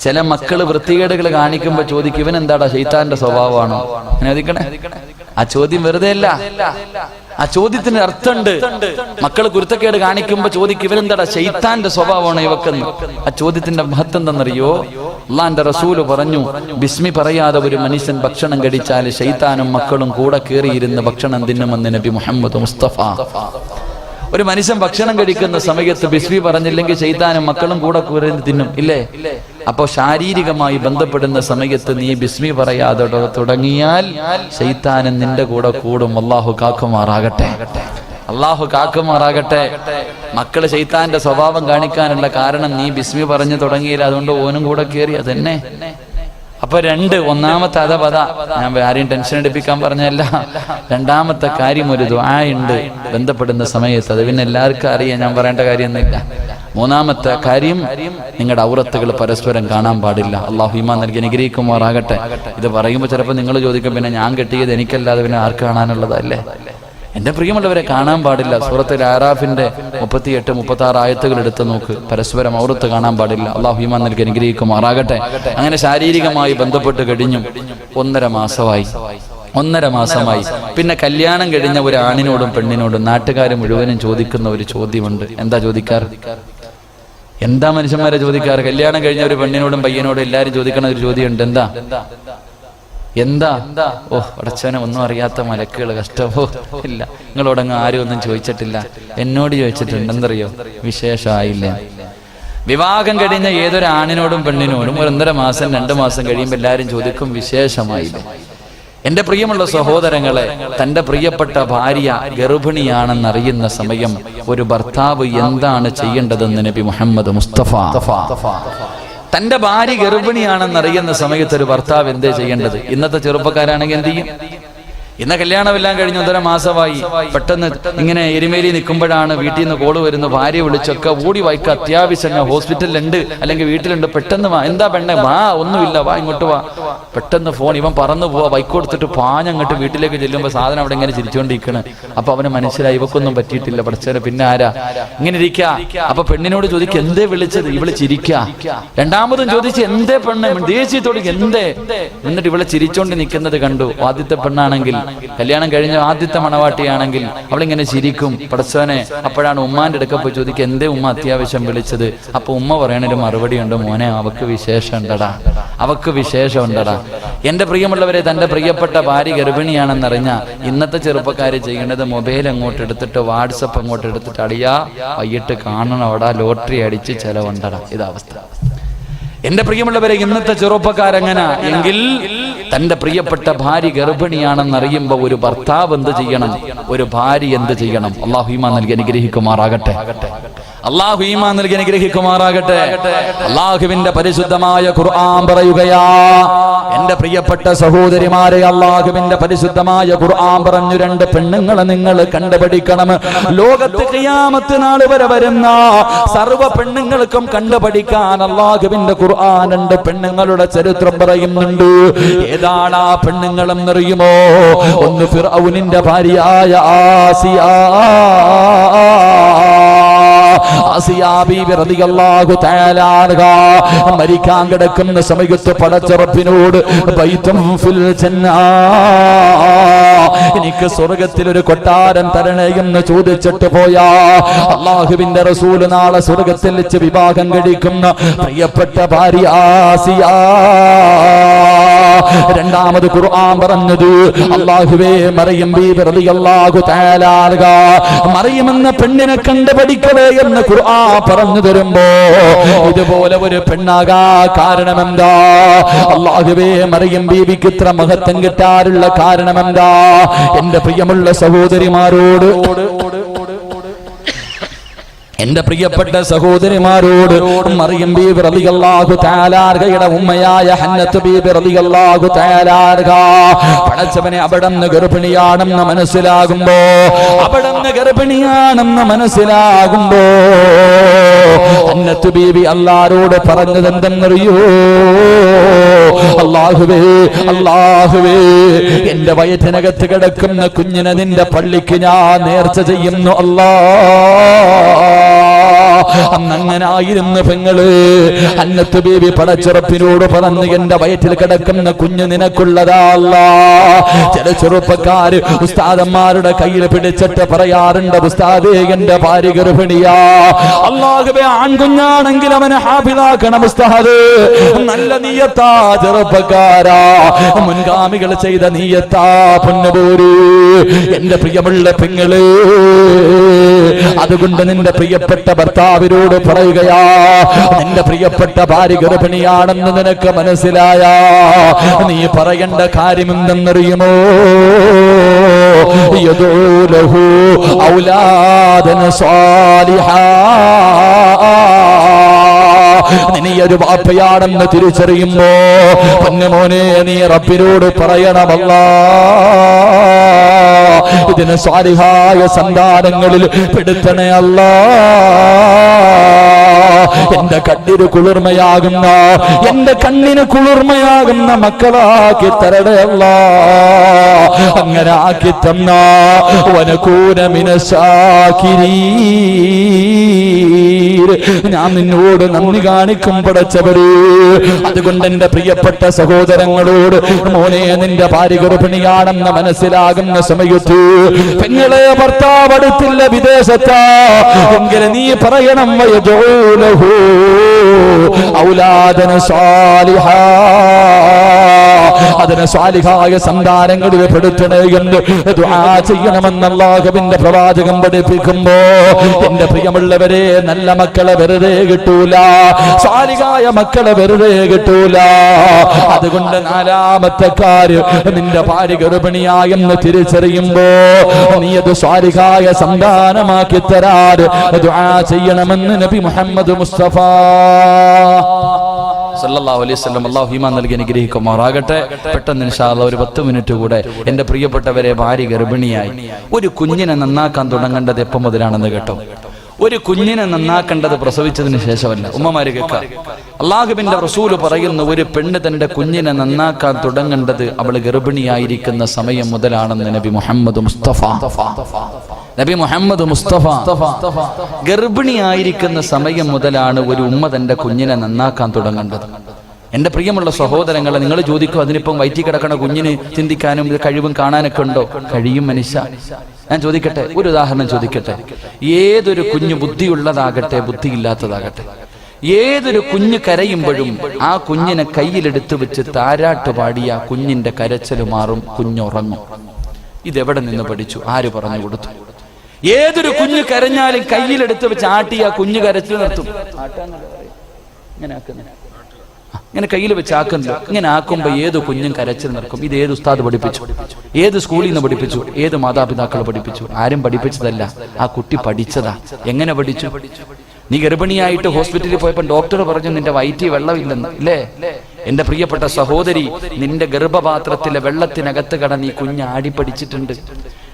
ചില മക്കൾ വൃത്തികേടുകൾ കാണിക്കുമ്പോ ചോദിക്കും ഇവൻ എന്താടാ ശൈത്താന്റെ സ്വഭാവമാണോ? അനുവദിക്കണേ ആ ചോദ്യം വെറുതെ അല്ല. ആ ചോദ്യത്തിന് അർത്ഥമുണ്ട്. മക്കൾ കുരുത്തക്കേട് കാണിക്കുമ്പോ ചോദിക്കും ഇവരെന്താടാ ശൈത്താന്റെ സ്വഭാവമാണോ ഇവക്കെന്ന്? ആ ചോദ്യത്തിന്റെ മഹത്വം എന്തെന്നറിയോ? അള്ളാന്റെ റസൂൽ പറഞ്ഞു ബിസ്മി പറയാതെ ഒരു മനുഷ്യൻ ഭക്ഷണം കഴിച്ചാൽ ശൈത്താനും മക്കളും കൂടെ കയറിയിരുന്ന് ഭക്ഷണം തിന്നുമെന്ന് നബി മുഹമ്മദ് മുസ്തഫ. ഒരു മനുഷ്യൻ ഭക്ഷണം കഴിക്കുന്ന സമയത്ത് ബിസ്വി പറഞ്ഞില്ലെങ്കിൽ ചെയ്താനും മക്കളും കൂടെ കുരന്ന് തിന്നും. ഇല്ലേ? അപ്പോ ശാരീരികമായി ബന്ധപ്പെടുന്ന സമയത്ത് നീ ബിസ്മി പറയാതെ തുടങ്ങിയാൽ ശൈത്താനും നിന്റെ കൂടെ കൂടും. അള്ളാഹു കാക്കുമാറാകട്ടെ. അള്ളാഹു കാക്കുമാറാകട്ടെ. മക്കൾ ശൈത്താന്റെ സ്വഭാവം കാണിക്കാനുള്ള കാരണം നീ ബിസ്മി പറഞ്ഞു തുടങ്ങിയില്ല അതുകൊണ്ട് ഓനും കൂടെ കയറി അതന്നെ. അപ്പൊ രണ്ട് ഒന്നാമത്തെ അതപത ഞാൻ ആരെയും ടെൻഷൻ എടുപ്പിക്കാൻ പറഞ്ഞല്ല രണ്ടാമത്തെ കാര്യം ഒരു ദ്വായുണ്ട് ബന്ധപ്പെടുന്ന സമയത്ത്. അത് പിന്നെ എല്ലാവർക്കും അറിയാം ഞാൻ പറയേണ്ട കാര്യമൊന്നുമില്ല. മൂന്നാമത്തെ കാര്യം നിങ്ങളുടെ ഔറത്തുകൾ പരസ്പരം കാണാൻ പാടില്ല. അള്ളാഹു ഹിമാൻ നൽകി അനുഗ്രഹിക്കുമാറാകട്ടെ. ഇത് പറയുമ്പോൾ ചിലപ്പോൾ നിങ്ങൾ ചോദിക്കും പിന്നെ ഞാൻ കെട്ടിയത് എനിക്കല്ലാതെ പിന്നെ ആർക്ക് കാണാനുള്ളതല്ലേ? എന്റെ പ്രിയമുള്ളവരെ കാണാൻ പാടില്ല. സൂറത്തിൽ ആറാഫിന്റെ മുപ്പത്തിയെട്ട് മുപ്പത്തി ആറ് ആയത്തുകൾ എടുത്ത് നോക്ക്. പരസ്പരം ഔറത്ത് കാണാൻ പാടില്ല. അള്ളാഹു ഈമാൻ നൽകി അനുഗ്രഹിക്കുമാറാകട്ടെ. അങ്ങനെ ശാരീരികമായി ബന്ധപ്പെട്ട് കഴിഞ്ഞു ഒന്നര മാസമായി. ഒന്നര മാസമായി. പിന്നെ കല്യാണം കഴിഞ്ഞ ഒരു ആണിനോടും പെണ്ണിനോടും നാട്ടുകാർ മുഴുവനും ചോദിക്കുന്ന ഒരു ചോദ്യമുണ്ട്. എന്താ ചോദിക്കാറ്? എന്താ മനുഷ്യന്മാരെ ചോദിക്കാറ്? കല്യാണം കഴിഞ്ഞ ഒരു പെണ്ണിനോടും പയ്യനോടും എല്ലാരും ചോദിക്കണ ഒരു ചോദ്യമുണ്ട്. എന്താ? എന്താ? ഓ അടച്ചവനെ ഒന്നും അറിയാത്ത മലക്കുകൾ കഷ്ടമോ ഇല്ല നിങ്ങളോടങ്ങ് ആരും ഒന്നും ചോദിച്ചിട്ടില്ല. എന്നോട് ചോദിച്ചിട്ടുണ്ടെന്നറിയോ? വിശേഷമായില്ല വിവാഹം കഴിഞ്ഞ ഏതൊരു ആണിനോടും പെണ്ണിനോടും ഒരു ഒന്നര മാസം രണ്ടു മാസം കഴിയുമ്പോൾ എല്ലാവരും ചോദിക്കും വിശേഷമായില്ല. എന്റെ പ്രിയമുള്ള സഹോദരങ്ങളെ തന്റെ പ്രിയപ്പെട്ട ഭാര്യ ഗർഭിണിയാണെന്നറിയുന്ന സമയം ഒരു ഭർത്താവ് എന്താണ് ചെയ്യേണ്ടതെന്ന് നബി മുഹമ്മദ് മുസ്തഫ. തന്റെ ഭാര്യ ഗർഭിണിയാണെന്നറിയുന്ന സമയത്ത് ഒരു ഭർത്താവ് എന്തേ ചെയ്യേണ്ടത്? ഇന്നത്തെ ചെറുപ്പക്കാരാണെങ്കിൽ എന്ത് ചെയ്യും? ഇന്ന് കല്യാണമെല്ലാം കഴിഞ്ഞ് ഒന്നര മാസമായി. പെട്ടെന്ന് ഇങ്ങനെ എരുമേലി നിൽക്കുമ്പോഴാണ് വീട്ടിൽ നിന്ന് കോൾ വരുന്നു. ഭാര്യ വിളിച്ചൊക്കെ ഓടി വായിക്ക അത്യാവശ്യം ഹോസ്പിറ്റലിലുണ്ട്. അല്ലെങ്കിൽ വീട്ടിലുണ്ട്. പെട്ടെന്ന് വാ. എന്താ പെണ്ണെ? വാ ഒന്നുമില്ല. വാ ഇങ്ങോട്ട് വാ. പെട്ടെന്ന് ഫോൺ ഇവൻ പറന്നു പോവാ. ബൈക്ക് കൊടുത്തിട്ട് പാഞ്ഞങ്ങോട്ട് വീട്ടിലേക്ക് ചെല്ലുമ്പോൾ സാധനം അവിടെ ഇങ്ങനെ ചിരിച്ചുകൊണ്ടിരിക്കണ് അപ്പൊ അവന് മനസ്സിലായി ഇവക്കൊന്നും പറ്റിയിട്ടില്ല. പഠിച്ചവന് പിന്നെ ആരാ? ഇങ്ങനെ ഇരിക്കാ. അപ്പൊ പെണ്ണിനോട് ചോദിക്കുക എന്തേ വിളിച്ചത്? ഇവൾ ചിരിക്ക. രണ്ടാമതും ചോദിച്ച് എന്തേ പെണ്ണ്? ദേശീയത്തോട് എന്തേ? എന്നിട്ട് ഇവളെ ചിരിച്ചോണ്ട് നിൽക്കുന്നത് കണ്ടു. ആദ്യത്തെ പെണ്ണാണെങ്കിൽ കല്യാണം കഴിഞ്ഞ ആദ്യത്തെ മണവാട്ടിയാണെങ്കിൽ അവളിങ്ങനെ ചിരിക്കും. പടച്ചോനെ അപ്പോഴാണ് ഉമ്മാന്റെ അടുക്ക പോയി ചോദിക്കുക എന്തേ ഉമ്മ അത്യാവശ്യം വിളിച്ചത്? അപ്പൊ ഉമ്മ പറയണൊരു മറുപടി ഉണ്ട് മോനെ അവക്ക് വിശേഷം ഉണ്ടടാ അവക്ക് വിശേഷം ഉണ്ടടാ എന്റെ പ്രിയമുള്ളവരെ തന്റെ പ്രിയപ്പെട്ട ഭാര്യ ഗർഭിണിയാണെന്നറിഞ്ഞ ഇന്നത്തെ ചെറുപ്പക്കാര് ചെയ്യേണ്ടത് മൊബൈൽ അങ്ങോട്ട് എടുത്തിട്ട് വാട്സപ്പ് അങ്ങോട്ട് എടുത്തിട്ട് അടിയാ വൈകിട്ട് കാണണം അവിടെ ലോട്ടറി അടിച്ച് ചെലവുണ്ടടാ. ഇതവസ്ഥ എന്റെ പ്രിയമുള്ളവരെ ഇന്നത്തെ ചെറുപ്പക്കാരങ്ങനെ. എങ്കിൽ തന്റെ പ്രിയപ്പെട്ട ഭാര്യ ഗർഭിണിയാണെന്ന് അറിയുമ്പോ ഒരു ഭർത്താവ് എന്ത് ചെയ്യണം? ഒരു ഭാര്യ എന്ത് ചെയ്യണം? അള്ളാഹു നൽകി അനുഗ്രഹിക്കുമാറാകട്ടെ. അള്ളാഹു ഈമാൻ നൽകി അനുഗ്രഹിക്കുമാറാകട്ടെ. അള്ളാഹുവിന്റെ പരിശുദ്ധമായ ഖുർആൻ പറയുകയാ എന്റെ പ്രിയപ്പെട്ട സഹോദരിമാരെ അള്ളാഹുവിന്റെ പരിശുദ്ധമായ ഖുർആൻ പറഞ്ഞു രണ്ട് പെണ്ണുങ്ങളെ നിങ്ങൾ കണ്ടുപിടിക്കണം ലോകത്ത് ഖിയാമത്ത് നാൾ വരെ വരുന്ന സർവ പെണ്ണുങ്ങൾക്കും കണ്ടുപഠിക്കാൻ അള്ളാഹുവിന്റെ ഖുർആൻ രണ്ട് പെണ്ണുങ്ങളുടെ ചരിത്രം പറയുന്നുണ്ട്. ഏതാണ് ആ പെണ്ണുങ്ങളെന്നറിയുമോ? ഒന്ന് ഫിറൌനിന്റെ ഭാര്യയായ ആസിയ. മരിക്കാൻ കിടക്കുന്ന സമയത്ത് പടച്ചറപ്പിനോട് ബൈത്തും ഫിൽ ജന്ന. എനിക്ക് സ്വർഗത്തിൽ ഒരു കൊട്ടാരം തരണേ എന്ന് ചോദിച്ചിട്ട് പോയാ. അള്ളാഹുവിന്റെ റസൂൽ നാളെ സ്വർഗത്തിൽ വെച്ച് വിവാഹം കഴിക്കുന്ന പ്രിയപ്പെട്ട ഭാര്യ ആസിയ. രണ്ടാമത് ഖുർആൻ പറഞ്ഞത് അള്ളാഹുവേ മറിയം ബീബി റളിയല്ലാഹു തആല അൻഹ. മറിയം എന്ന പെണ്ണിനെ കണ്ടുപഠിക്കവേ എന്ന് ഖുർആൻ പറഞ്ഞു തരുമ്പോ ഇതുപോലെ ഒരു പെണ്ണാകാ കാരണം എന്താ അള്ളാഹുവേ മറിയം ബീബിക്ക് ഇത്ര മഹത്വം കിട്ടാറുള്ള കാരണം എന്താ എന്റെ പ്രിയമുള്ള സഹോദരിമാരോട് എന്റെ പ്രിയപ്പെട്ട സഹോദരിമാരോട് മറിയം ബീബി റളിയല്ലാഹു തആലാർഹയുടെ ഉമ്മയായ ഹന്നത്ത് ബീബി റളിയല്ലാഹു തആലാർഹ പടച്ചവനെ അവിടന്ന് ഗർഭിണിയാണെന്ന് മനസ്സിലാകുമ്പോ അവിടന്ന് ഗർഭിണിയാണെന്ന് മനസ്സിലാകുമ്പോ ഹന്നത്ത് ബീബി അല്ലാരോട് പറഞ്ഞത് എന്തെന്നറിയോ അള്ളാഹുവേ അള്ളാഹുവേ എന്റെ വയറ്റിനകത്ത് കിടക്കുന്ന കുഞ്ഞിനെ നിന്റെ പള്ളിക്ക് ഞാൻ നേർച്ച ചെയ്യുന്നു അല്ലാ അന്ന് അങ്ങനെ ആയിരുന്നു പെങ്ങൾ അന്നത്ത് ബേബി പടച്ചുറപ്പിനോട് പറഞ്ഞു എന്റെ വയറ്റിൽ കിടക്കുന്ന കുഞ്ഞ് നിനക്കുള്ളതാ അല്ലാ. ചില ചെറുപ്പക്കാര് ഉസ്താദന്മാരുടെ കയ്യിൽ പിടിച്ചിട്ട് പറയാറുണ്ട് ഉസ്താദേ എന്റെ ഭാര്യ ഗർഭിണിയാ. അള്ളാഹുബെ ആൺകുഞ്ഞാണെങ്കിൽ അവനെ ഹാഫിലാക്കണം ഉസ്താദ്. നല്ല നീയത്താ ചെറുപ്പക്കാരാ. മുൻഗാമികൾ ചെയ്ത നീയത്താ പൊന്നുപോര്. എന്റെ പ്രിയമുള്ള പെങ്ങൾ അതുകൊണ്ട് നിന്റെ പ്രിയപ്പെട്ട ഭർത്താവിനോട് പറയുകയാ നിന്റെ പ്രിയപ്പെട്ട ഭാര്യ ഗർഭിണിയാണെന്ന് നിനക്ക് മനസ്സിലായ? നീ പറയേണ്ട കാര്യം എന്തെന്നറിയുമോ? യദൂലഹു ഔലാദന സ്വാലിഹാ. നീ ഒരു വാപ്പയാണെന്ന് തിരിച്ചറിയുമ്പോ പൊന്നുമോനെ നീ റബ്ബിനോട് പറയണമല്ല. ഇതിന് സ്വാരിഹായ സന്താനങ്ങളിൽ പെടുത്തണേ അല്ല. എന്റെ കണ്ണിന് കുളിർമയാകുന്ന എന്റെ കണ്ണിന് കുളിർമയാകുന്ന മക്കളാക്കി തരടയല്ല അങ്ങനെ ആക്കി തന്ന വനക്കൂനമിനശാക്കിരീ ഞാൻ നിന്നോട് നന്ദി കാണിക്കും പടച്ചവര് അതുകൊണ്ട് എന്റെ പ്രിയപ്പെട്ട സഹോദരങ്ങളോട് മോനെ നിന്റെ ഭാര്യ ഗർഭിണിയാണെന്ന് മനസ്സിലാകുന്ന സമയത്ത് പെങ്ങളെ ഭർത്താവ് അടുത്തില്ല വിദേശത്താ. എങ്കിലും നീ പറയണം വയജോലഹു. ഔലാദന സ്വാലിഹാ അതിന് സ്വാലിഹായ സന്താനങ്ങളിൽ പെടുത്തണേ എന്ന് ചെയ്യണമെന്ന് അല്ലാഹുവിന്റെ പ്രവാചകം പഠിപ്പിക്കുമ്പോ എന്റെ പ്രിയമുള്ളവരെ നല്ല മക്കളെ വെറുതെ കിട്ടൂല. സ്വാലിഹായ മക്കളെ വെറുതെ കിട്ടൂല. അതുകൊണ്ട് നാലാമത്തെ കാര്യം നിന്റെ ഭാര്യ ഗർഭിണിയായെന്ന് തിരിച്ചറിയുമ്പോ നീ അത് സ്വാലിഹായ സന്താനമാക്കി തരാറ് ചെയ്യണമെന്ന് നബി മുഹമ്മദ് മുസ്തഫ സല്ലല്ലാഹു അലൈഹി വസല്ലം അല്ലാഹു ഈമാൻ നൽകി അനുഗ്രഹിക്കുമാറാകട്ടെ. പെട്ടെന്ന് അല്ലാഹ് ഒരു പത്ത് മിനിറ്റ് കൂടെ എന്റെ പ്രിയപ്പെട്ടവരെ ഭാര്യ ഗർഭിണിയായി. ഒരു കുഞ്ഞിനെ നന്നാക്കാൻ തുടങ്ങേണ്ടത് എപ്പം മുതലാണെന്ന് കേട്ടോ? ഒരു കുഞ്ഞിനെ നന്നാക്കേണ്ടത് പ്രസവിച്ചതിന് ശേഷമല്ല. ഉമ്മമാര് കേൾക്കാം. അള്ളാഹുബിന്റെ റസൂൽ പറയുന്നു ഒരു പെണ്ണ് തന്റെ കുഞ്ഞിനെ നന്നാക്കാൻ തുടങ്ങേണ്ടത് അവൾ ഗർഭിണിയായിരിക്കുന്ന സമയം മുതലാണെന്ന് നബി മുഹമ്മദ് മുസ്തഫ. നബി മുഹമ്മദ് മുസ്തഫ ഗർഭിണിയായിരിക്കുന്ന സമയം മുതലാണ് ഒരു ഉമ്മ തന്റെ കുഞ്ഞിനെ നന്നാക്കാൻ തുടങ്ങേണ്ടത്. എന്റെ പ്രിയമുള്ള സഹോദരങ്ങളെ നിങ്ങൾ ചോദിക്കും അതിനിപ്പം വയറ്റി കിടക്കണ കുഞ്ഞിന് ചിന്തിക്കാനും കഴിവും കാണാനൊക്കെ ഉണ്ടോ? കഴിയും മനുഷ്യ. ഞാൻ ചോദിക്കട്ടെ ഒരു ഉദാഹരണം ചോദിക്കട്ടെ. ഏതൊരു കുഞ്ഞു ബുദ്ധിയുള്ളതാകട്ടെ ബുദ്ധിയില്ലാത്തതാകട്ടെ? ഏതൊരു കുഞ്ഞു കരയുമ്പോഴും ആ കുഞ്ഞിനെ കയ്യിലെടുത്ത് വെച്ച് താരാട്ട് പാടിയ കുഞ്ഞിന്റെ കരച്ചൽ മാറും കുഞ്ഞുറങ്ങും. ഇതെവിടെ നിന്ന് പഠിച്ചു? ആര് പറഞ്ഞു കൊടുത്തു? ഏതൊരു കുഞ്ഞു കരഞ്ഞാലും കയ്യിലെടുത്ത് വെച്ച് ആട്ടിയ കുഞ്ഞു കുഞ്ഞ് കരച്ചിൽ നിർത്തും ഇങ്ങനെ ഇങ്ങനെ കയ്യിൽ വെച്ച് ആക്കുന്നു ഇങ്ങനെ ആക്കുമ്പോ ഏത് കുഞ്ഞും കരച്ചിൽ നിൽക്കും ഇത് ഏത് ഉസ്താദ് പഠിപ്പിച്ചു? ഏത് സ്കൂളിൽ നിന്ന് പഠിപ്പിച്ചു? ഏത് മാതാപിതാക്കൾ പഠിപ്പിച്ചു? ആരും പഠിപ്പിച്ചതല്ല. ആ കുട്ടി പഠിച്ചതാ. എങ്ങനെ പഠിച്ചു? നീ ഗർഭിണിയായിട്ട് ഹോസ്പിറ്റലിൽ പോയപ്പോൾ ഡോക്ടർ പറഞ്ഞു നിന്റെ വയറ്റിൽ വെള്ളമില്ലെന്ന്. ഇല്ലേ? എന്റെ പ്രിയപ്പെട്ട സഹോദരി നിന്റെ ഗർഭപാത്രത്തിലെ വെള്ളത്തിനകത്ത് കടന്ന് ഈ കുഞ്ഞ് ആടി പഠിച്ചിട്ടുണ്ട്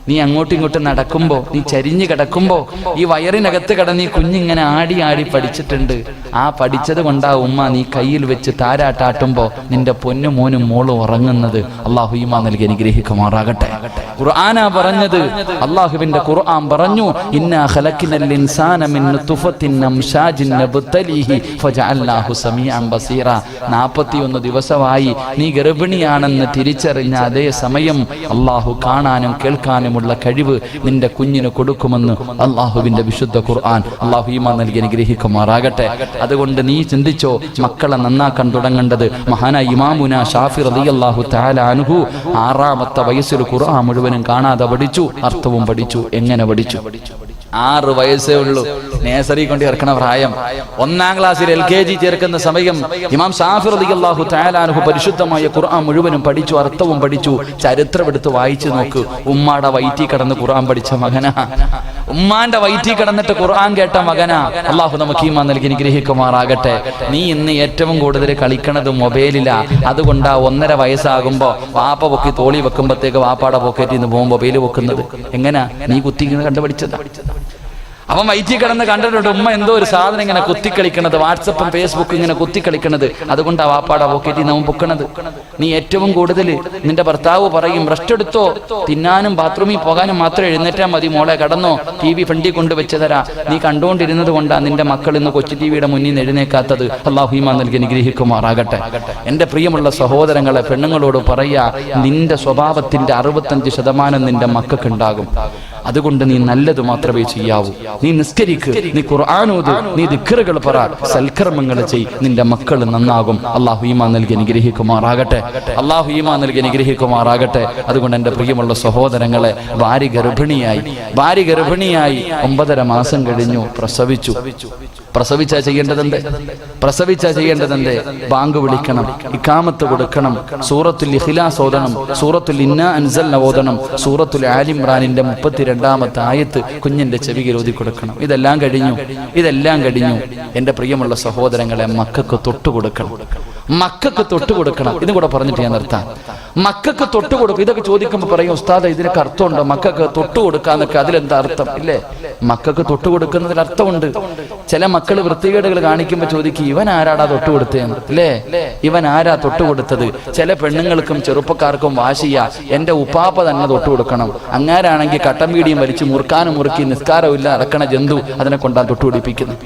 നീ അങ്ങോട്ടും ഇങ്ങോട്ടും നടക്കുമ്പോ നീ ചരിഞ്ഞു കിടക്കുമ്പോ ഈ വയറിനകത്ത് കിടന്ന് ഈ കുഞ്ഞിങ്ങനെ ആടി ആടി പഠിച്ചിട്ടുണ്ട്. ആ പഠിച്ചത് കൊണ്ടാ ഉമ്മ നീ കയ്യിൽ വെച്ച് താരാട്ടാട്ടുമ്പോ നിന്റെ പൊന്നും മോനും മോളും ഉറങ്ങുന്നത്. അള്ളാഹു ഈമാ നൽകി അനുഗ്രഹിക്കുമാറാകട്ടെ. ഖുർആാനാ പറഞ്ഞത് അള്ളാഹുവിന്റെ ഖുർആൻ പറഞ്ഞു 41 ദിവസമായി നീ ഗർഭിണിയാണെന്ന് തിരിച്ചറിഞ്ഞ അതേ സമയം അള്ളാഹു കാണാനും കേൾക്കാനുമുള്ള കഴിവ് നിന്റെ കുഞ്ഞിന് കൊടുക്കുമെന്ന് അള്ളാഹുവിന്റെ വിശുദ്ധ ഖുർആൻ. അള്ളാഹു ഈമാ നൽകി അനുഗ്രഹിക്കുമാറാകട്ടെ. അതുകൊണ്ട് നീ ചിന്തിച്ചോ മക്കളെ നന്നാക്കാൻ തുടങ്ങേണ്ടത് മഹാനായ ഇമാമുന ഷാഫി റതി തആല അൻഹു ആറാമത്തെ വയസ്സിൽ ഖുർആൻ മുഴുവനും കാണാതെ പഠിച്ചു അർത്ഥവും പഠിച്ചു എങ്ങനെ പഠിച്ചു? ആറ് വയസ്സേ ഉള്ളൂ. നേസറി കൊണ്ട് ചേർക്കണ പ്രായം. ഒന്നാം ക്ലാസ്സിൽ എൽ കെ ജി ചേർക്കുന്ന സമയം ഇമാം സാഫിർ അലി തആല അൻഹു പരിശുദ്ധമായ ഖുർആൻ മുഴുവനും പഠിച്ചു അർത്ഥവും പഠിച്ചു ചരിത്രം എടുത്ത് വായിച്ചു നോക്ക്. ഉമ്മാടെ വയറ്റി കടന്ന് ഖുർആൻ പഠിച്ച മകനാ. ഉമ്മാന്റെ വയറ്റി കിടന്നിട്ട് ഖുർആൻ കേട്ട മകനാ. അള്ളാഹു നമുക്ക് ഈമാ നൽകി അനുഗ്രഹിക്കുമാറാകട്ടെ. നീ ഇന്ന് ഏറ്റവും കൂടുതൽ കളിക്കണത് മൊബൈലിലാ. അതുകൊണ്ടാ ഒന്നര വയസ്സാകുമ്പോ വാപ്പ പൊക്കി തോളി വെക്കുമ്പോഴത്തേക്ക് വാപ്പാടെ പോക്കറ്റിൽ നിന്ന് പോകും മൊബൈൽ വെക്കുന്നത് എങ്ങനാ? നീ കുത്തി കണ്ടുപിടിച്ചതാ. അവൻ വയറ്റിൽ കിടന്ന് കണ്ടിട്ടുണ്ട് ഉമ്മ എന്തോ ഒരു സാധനം ഇങ്ങനെ കുത്തിക്കളിക്കണത്. വാട്സപ്പും ഫേസ്ബുക്കും ഇങ്ങനെ കുത്തിക്കളിക്കണത്. അതുകൊണ്ട് ആ വാപ്പാടെ പോക്കറ്റിൽ നിന്ന് പൊക്കണത്. നീ ഏറ്റവും കൂടുതൽ നിന്റെ ഭർത്താവ് പറയും റെസ്റ്റ് എടുത്തോ. തിന്നാനും ബാത്റൂമിൽ പോകാനും മാത്രം എഴുന്നേറ്റാൽ മതി മോളെ. കടന്നോ. ടി വി ഫണ്ടി കൊണ്ട് വെച്ച് തരാ. നീ കണ്ടുകൊണ്ടിരുന്നത് കൊണ്ടാ നിന്റെ മക്കൾ ഇന്ന് കൊച്ചു ടി വിയുടെ മുന്നിൽ നിന്ന് എഴുന്നേക്കാത്തത്. അള്ളാഹുഹിമ നൽകി അനുഗ്രഹിക്കുമാറാകട്ടെ. എന്റെ പ്രിയമുള്ള സഹോദരങ്ങളെ പെണ്ണുങ്ങളോട് പറയാ നിന്റെ സ്വഭാവത്തിന്റെ അറുപത്തഞ്ച് ശതമാനം നിന്റെ മക്കൾക്കുണ്ടാകും. അതുകൊണ്ട് നീ നല്ലത് മാത്രമേ ചെയ്യാവൂ. നീ നിസ്കരിക്ക് നീ ഖുർആാനോത് നീ ദിക്കറുകൾ പറ. സൽക്കർമ്മങ്ങൾ ചെയ് നിന്റെ മക്കൾ നന്നാകും. അള്ളാഹു ഈമാ നൽകി അനുഗ്രഹിക്കുമാറാകട്ടെ. അള്ളാഹു ഈമാ നൽകി അനുഗ്രഹിക്കുമാറാകട്ടെ. അതുകൊണ്ട് എന്റെ പ്രിയമുള്ള സഹോദരങ്ങളെ ഭാര്യ ഗർഭിണിയായി ഭാര്യ ഗർഭിണിയായി ഒമ്പതര മാസം കഴിഞ്ഞു പ്രസവിച്ചു. പ്രസവിച്ചാ ചെയ്യേണ്ടതെന്ത് പ്രസവിച്ച ചെയ്യേണ്ടതെന്ത് ബാങ്ക് വിളിക്കണം. ഇക്കാമത്ത് കൊടുക്കണം. സൂറത്തുൽ ഇഖ്ലാസ് ഓതണം. സൂറത്തുൽ ഇന്ന അൻസൽ ഓതണം. സൂറത്തുൽ ആലിമ്രാനിന്റെ മുപ്പത്തിരണ്ടാമത്തെ ആയത്ത് കുഞ്ഞിന്റെ ചെവിയിൽ ഓതി കൊടുക്കണം. ഇതെല്ലാം കഴിഞ്ഞു. ഇതെല്ലാം കഴിഞ്ഞു. എന്റെ പ്രിയമുള്ള സഹോദരങ്ങളെ മക്കൾക്ക് തൊട്ടു കൊടുക്കണം മക്കൾക്ക് തൊട്ട് കൊടുക്കണം. ഇതും കൂടെ പറഞ്ഞിട്ട് ഞാൻ നിർത്താം. മക്കൾക്ക് തൊട്ട് കൊടുക്കും. ഇതൊക്കെ ചോദിക്കുമ്പോൾ പറയും ഉസ്താദ് ഇതിനൊക്കെ അർത്ഥമുണ്ടോ? മക്കൾക്ക് തൊട്ടു കൊടുക്കാന്നൊക്കെ അതിലെന്താ അർത്ഥം? ഇല്ലേ? മക്കൾക്ക് തൊട്ട് കൊടുക്കുന്നതിൽ അർത്ഥമുണ്ട്. ചില മക്കൾ വൃത്തികേടുകൾ കാണിക്കുമ്പോൾ ചോദിക്കും ഇവൻ ആരാടാ തൊട്ട് കൊടുത്തതെന്ന് അല്ലേ ഇവൻ ആരാ തൊട്ട് കൊടുത്തത്? ചില പെണ്ണുങ്ങൾക്കും ചെറുപ്പക്കാർക്കും വാശിയ. എന്റെ ഉപ്പാപ്പ തന്നെ തൊട്ട് കൊടുക്കണം. അങ്ങാരാണെങ്കിൽ കട്ടമ്പീടിയും വലിച്ച് മുറുക്കാനും മുറുക്കി നിസ്കാരമില്ല അടക്കണ ജന്തു അതിനെ കൊണ്ടാ തൊട്ടുപിടിപ്പിക്കുന്നത്